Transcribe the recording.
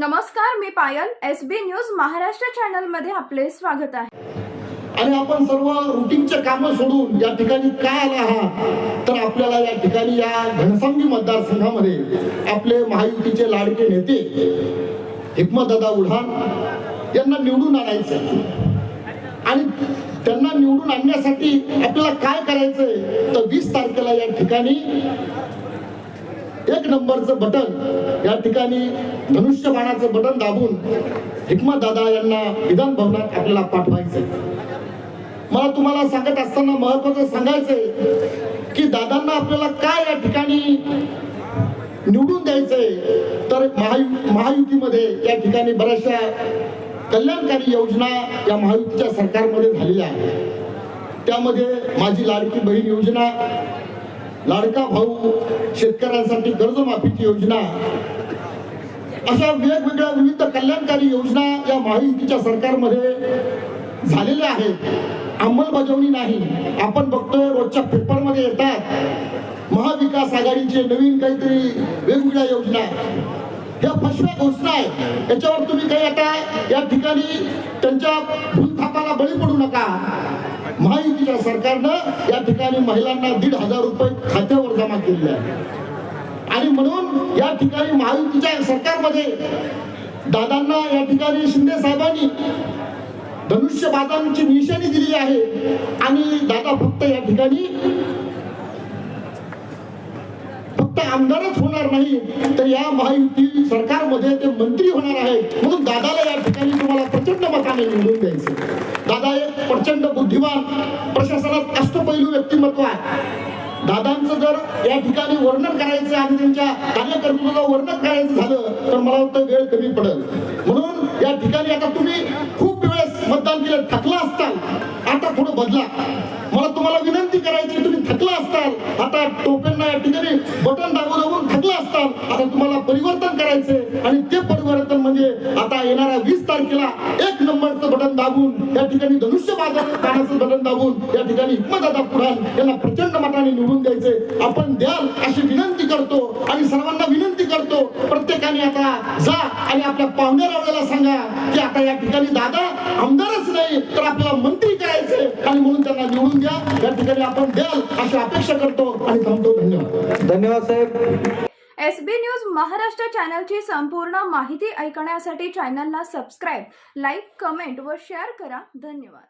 नमस्कार मी Payal S B news Maharashtra चॅनलमध्ये आपले स्वागत आहे. आणि आपण सर्व रुटीनचे काम सोडून या ठिकाणी काय आला आहात? तर आपल्याला या ठिकाणी या घनसांगी मतदारसंघामध्ये आपले महायुतीचे लाडके नेते हिकमतदादा उढाण यांना निवडून आणायचं आणि त्यांना निवडून आणण्यासाठी आपल्याला काय करायचंय? तर वीस तारखेला या ठिकाणी एक नंबरचं बटन या ठिकाणी धनुष्यबाणाचं बटन दाबून हिकमत दादा यांना विधान भवनात आपल्याला पाठवायचं मला तुम्हाला सांगत असताना महत्वाचं सांगायचंय की दादांना आपल्याला काय या ठिकाणी निवडून द्यायचंय तर महायु महायुतीमध्ये या ठिकाणी बऱ्याचशा कल्याणकारी योजना या महायुतीच्या सरकारमध्ये झालेल्या आहेत. त्यामध्ये माझी लाडकी बहीण योजना लाडका भाऊ शेतकऱ्यांसाठी कर्जमाफीची योजना. अशा वेगवेगळ्या विविध कल्याणकारी योजना या महायुतीच्या सरकारमध्ये झालेल्या आहेत. अंमलबजावणी नाही. आपण बघतोय रोजच्या पेपरमध्ये येतात. महाविकास आघाडीचे नवीन काहीतरी वेगवेगळ्या योजना. ह्या फसव्या घोषणा आहेत याच्यावर तुम्ही काही आता या ठिकाणी त्यांच्या भूलथापाला बळी पडू नका. महायुतीच्या सरकारनं या ठिकाणी महिलांना दीड हजार रुपये खात्यावर जमा केलेले आहे. आणि म्हणून या ठिकाणी महायुतीच्या सरकारमध्ये दादांना या ठिकाणी शिंदे साहेबांनी धनुष्यबाजांची निशाणी दिली आहे. आणि दादा फक्त या ठिकाणी आमदारच होणार नाही तर या महायुती सरकारमध्ये ते मंत्री होणार आहेत. म्हणून दादाला या ठिकाणी तुम्हाला प्रचंड मताने निवडून द्यायचं दादा एक प्रचंड बुद्धिमान प्रशासनात अष्टपैलू व्यक्तिमत्व आहे. दादांचं जर या ठिकाणी वर्णन करायचं आणि त्यांच्या कार्यकर्तृत्वाचं वर्णन करायचं झालं तर मला वाटतं वेळ कमी पडेल. म्हणून या ठिकाणी आता तुम्ही खूप वेळेस मतदान केलं थकला असताल. आता थोडं बदला. मला तुम्हाला विनंती करायची तुम्ही असतात. आता टोपेंना या ठिकाणी बटन दाबून दाबून थकला असतात. आता तुम्हाला परिवर्तन करायचे आणि ते परिवर्तन म्हणजे आता येणाऱ्या वीस तारखेला एक नंबरचं बटन दाबून या ठिकाणी धनुष्य बाजाराचं बटन दाबून या ठिकाणी हिकमतदादा पुराण यांना प्रचंड मताने निवडून द्यायचे आपण द्याल अशी विनंती करतो आणि सर्वांना विनंती करतो. प्रत्येकाने आता जा आणि आपल्या पाहुण्या रावल्याला सांगा की आता या ठिकाणी दादा आमदारच नाही तर आपला मंत्री आणि म्हणून त्यांना निवडून द्या या ठिकाणी आपण द्याल अशी अपेक्षा करतो आणि थांबतो. धन्यवाद. धन्यवाद साहेब. एस बी न्यूज महाराष्ट्र चॅनलची संपूर्ण माहिती ऐकण्यासाठी चॅनलला सबस्क्राईब लाईक कमेंट व शेअर करा. धन्यवाद.